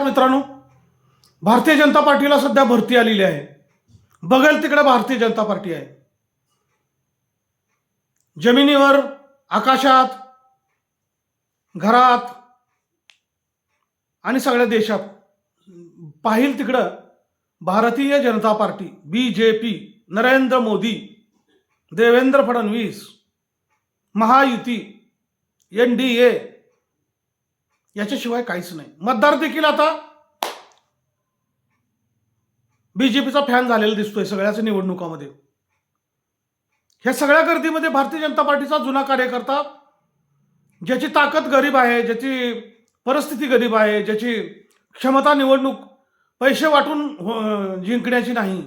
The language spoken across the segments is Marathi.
मित्रांनो भारतीय जनता पार्टीला सध्या भरती आलेली आहे. बघेल तिकडे भारतीय जनता पार्टी आहे. जमिनीवर आकाशात घरात आणि सगळ्या देशात पाहिल तिकडं भारतीय Janata Party B J P Narendra Modi Devendra Fadnavis Mahayuti N D A याच्याशिवाय काहीच नाही. मतदार देखील आता बीजेपीचा फॅन झालेला दिसतोय सगळ्याच निवडणुकामध्ये. ह्या सगळ्या गर्दीमध्ये भारतीय जनता पार्टीचा जुना कार्यकर्ता ज्याची ताकद गरीब आहे ज्याची परिस्थिती गरीब आहे ज्याची क्षमता निवडणूक पैसे वाटून हो, जिंकण्याची नाही.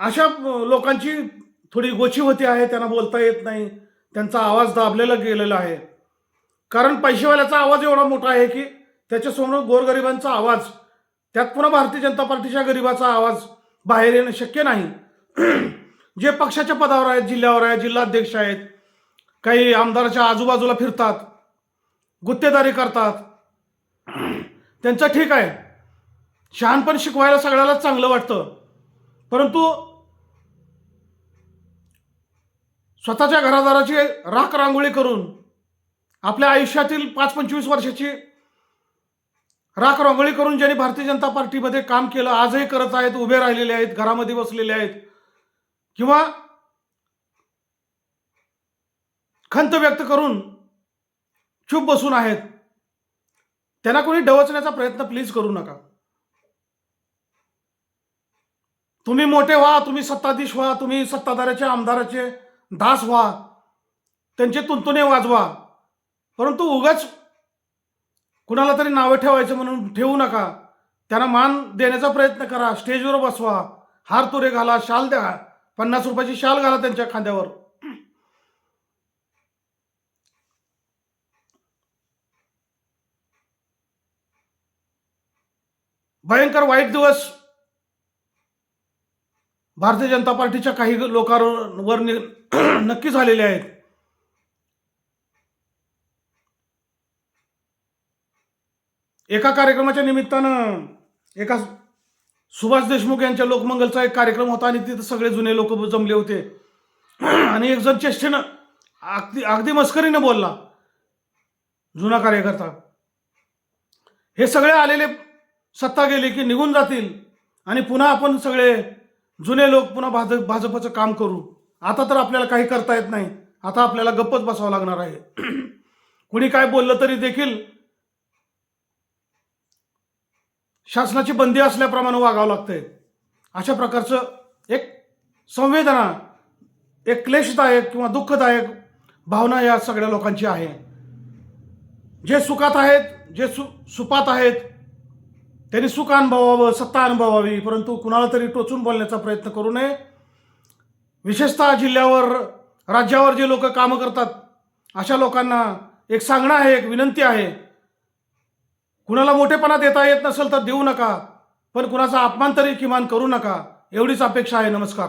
अशा लोकांची थोडी गोची होती आहे त्यांना बोलता येत नाही त्यांचा आवाज दाबलेला गेलेला आहे. कारण पैसेवाल्याचा आवाज एवढा मोठा आहे की त्याच्यासमोर गोरगरिबांचा आवाज त्यात पुन्हा भारतीय जनता पार्टीच्या गरिबाचा आवाज बाहेर येणं शक्य नाही. जे पक्षाच्या पदावर आहेत जिल्ह्यावर आहेत जिल्हाध्यक्ष आहेत काही आमदाराच्या आजूबाजूला फिरतात गुत्तेदारी करतात त्यांचं ठीक आहे. शहाणपण शिकवायला सगळ्यालाच चांगलं वाटतं. परंतु स्वतःच्या घरादाराची राख रांगोळी करून आपल्या आयुष्यातील पाच पंचवीस वर्षाची राख रांगोळी करून ज्यांनी भारतीय जनता पार्टीमध्ये काम केलं आजही करत आहेत उभे राहिलेले आहेत घरामध्ये बसलेले आहेत किंवा खंत व्यक्त करून चूप बसून आहेत त्यांना कोणी डवचण्याचा प्रयत्न प्लीज करू नका. तुम्ही मोठे व्हा तुम्ही सत्ताधीश व्हा तुम्ही सत्ताधाऱ्याचे आमदाराचे दास व्हा त्यांचे तुंतुने वाजवा. परंतु उगाच कुणाला तरी नावं ठेवायचं म्हणून ठेवू नका. त्यांना मान देण्याचा प्रयत्न करा. स्टेजवर बसवा. हार तुरे घाला शाल द्या. पन्नास रुपयाची शाल घाला त्यांच्या खांद्यावर. भयंकर वाईट दिवस. भारतीय जनता पार्टीच्या काही लोकांवर नक्की झालेले आहेत. एका कार्यक्रमाच्या निमित्तानं एका सुभाष देशमुख यांच्या लोकमंगलचा एक कार्यक्रम होता आणि तिथं सगळे जुने लोक जमले होते. आणि एक जण चेष्टेनं अगदी अगदी मस्करीनं बोलला जुना कार्यकर्ता. हे सगळे आलेले सत्ता गेली की निघून जातील आणि पुन्हा आपण सगळे जुने लोक पुन्हा भाजप भाजपचं काम करू. आता तर आपल्याला काही करता येत नाही. आता आपल्याला गप्पच बसावं लागणार आहे. कुणी काय बोललं तरी देखील शासनाची बंदी असल्याप्रमाणे वागावं लागतंय. अशा प्रकारचं एक संवेदना एक क्लेशदायक किंवा दुःखदायक भावना या सगळ्या लोकांची आहे. जे सुखात आहेत जे सु सुपात आहेत त्यांनी सुख अनुभवावं सत्ता अनुभवावी परंतु कुणाला तरी टोचून बोलण्याचा प्रयत्न करू नये. विशेषतः जिल्ह्यावर राज्यावर जे लोक कामं करतात अशा लोकांना एक सांगणं आहे एक विनंती आहे कुणाला मोठेपणा देता येत नसेल तर देऊ नका. पण कुणाचा अपमान तरी किमान करू नका. एवढीच अपेक्षा आहे. नमस्कार.